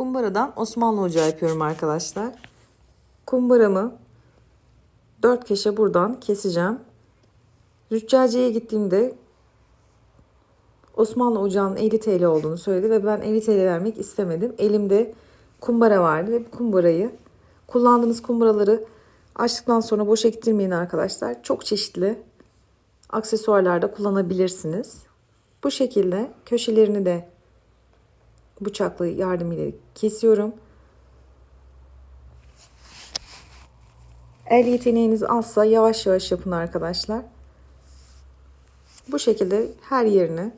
Kumbaradan Osmanlı ocağı yapıyorum arkadaşlar. Kumbaramı 4 keşe buradan keseceğim. Züccaciye gittiğimde Osmanlı ocağının 50 TL olduğunu söyledi ve ben 50 TL vermek istemedim. Elimde kumbara vardı ve bu kumbarayı kullandığınız kumbaraları açtıktan sonra boşa gittirmeyin arkadaşlar. Çok çeşitli aksesuarlarda kullanabilirsiniz. Bu şekilde köşelerini de bıçakla yardımıyla kesiyorum. El yeteneğiniz azsa yavaş yavaş yapın arkadaşlar. Bu şekilde her yerini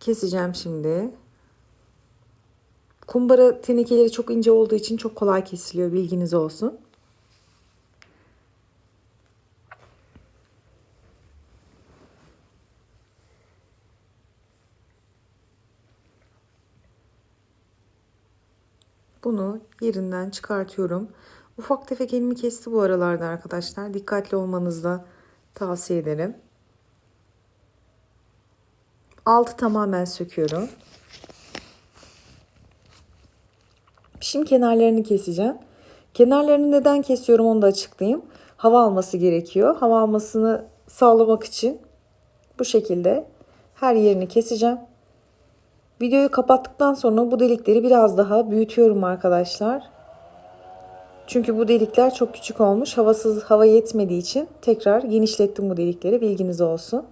keseceğim şimdi. Kumbara tenekeleri çok ince olduğu için çok kolay kesiliyor bilginiz olsun. Bunu yerinden çıkartıyorum. Ufak tefek elimi kesti bu aralarda arkadaşlar. Dikkatli olmanızı tavsiye ederim. Altı tamamen söküyorum. Şimdi kenarlarını keseceğim. Kenarlarını neden kesiyorum onu da açıklayayım. Hava alması gerekiyor. Hava almasını sağlamak için bu şekilde her yerini keseceğim. Videoyu kapattıktan sonra bu delikleri biraz daha büyütüyorum arkadaşlar. Çünkü bu delikler çok küçük olmuş. Havasız hava yetmediği için tekrar genişlettim bu delikleri. Bilginiz olsun.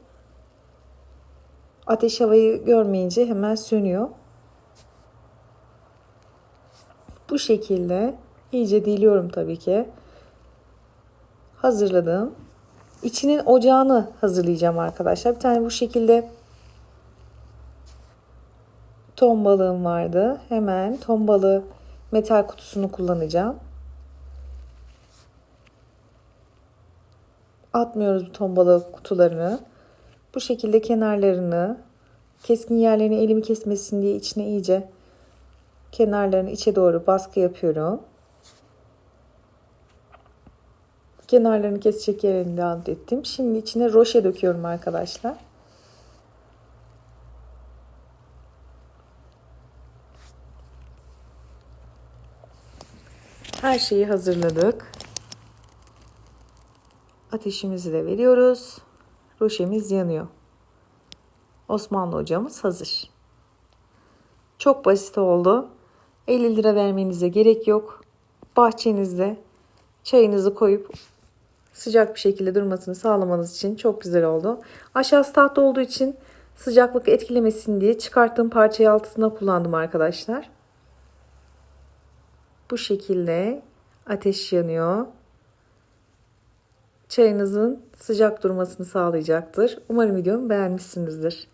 Ateş havayı görmeyince hemen sönüyor. Bu şekilde iyice diliyorum tabii ki. Hazırladım. İçinin ocağını hazırlayacağım arkadaşlar. Bir tane bu şekilde ton balığım vardı. Hemen ton balığı metal kutusunu kullanacağım. Atmıyoruz bu ton balığı kutularını. Bu şekilde kenarlarını keskin yerlerini elimi kesmesin diye içine iyice kenarlarını içe doğru baskı yapıyorum. Kenarlarını kesecek yerini de ettim. Şimdi içine roşe döküyorum arkadaşlar. Her şeyi hazırladık. Ateşimizi de veriyoruz. Roşemiz yanıyor. Osmanlı ocağımız hazır. Çok basit oldu. 50 lira vermenize gerek yok. Bahçenizde çayınızı koyup sıcak bir şekilde durmasını sağlamanız için çok güzel oldu. Aşağısı tahta olduğu için sıcaklık etkilemesin diye çıkarttığım parçayı altına kullandım arkadaşlar. Bu şekilde ateş yanıyor. Çayınızın sıcak durmasını sağlayacaktır. Umarım videomu beğenmişsinizdir.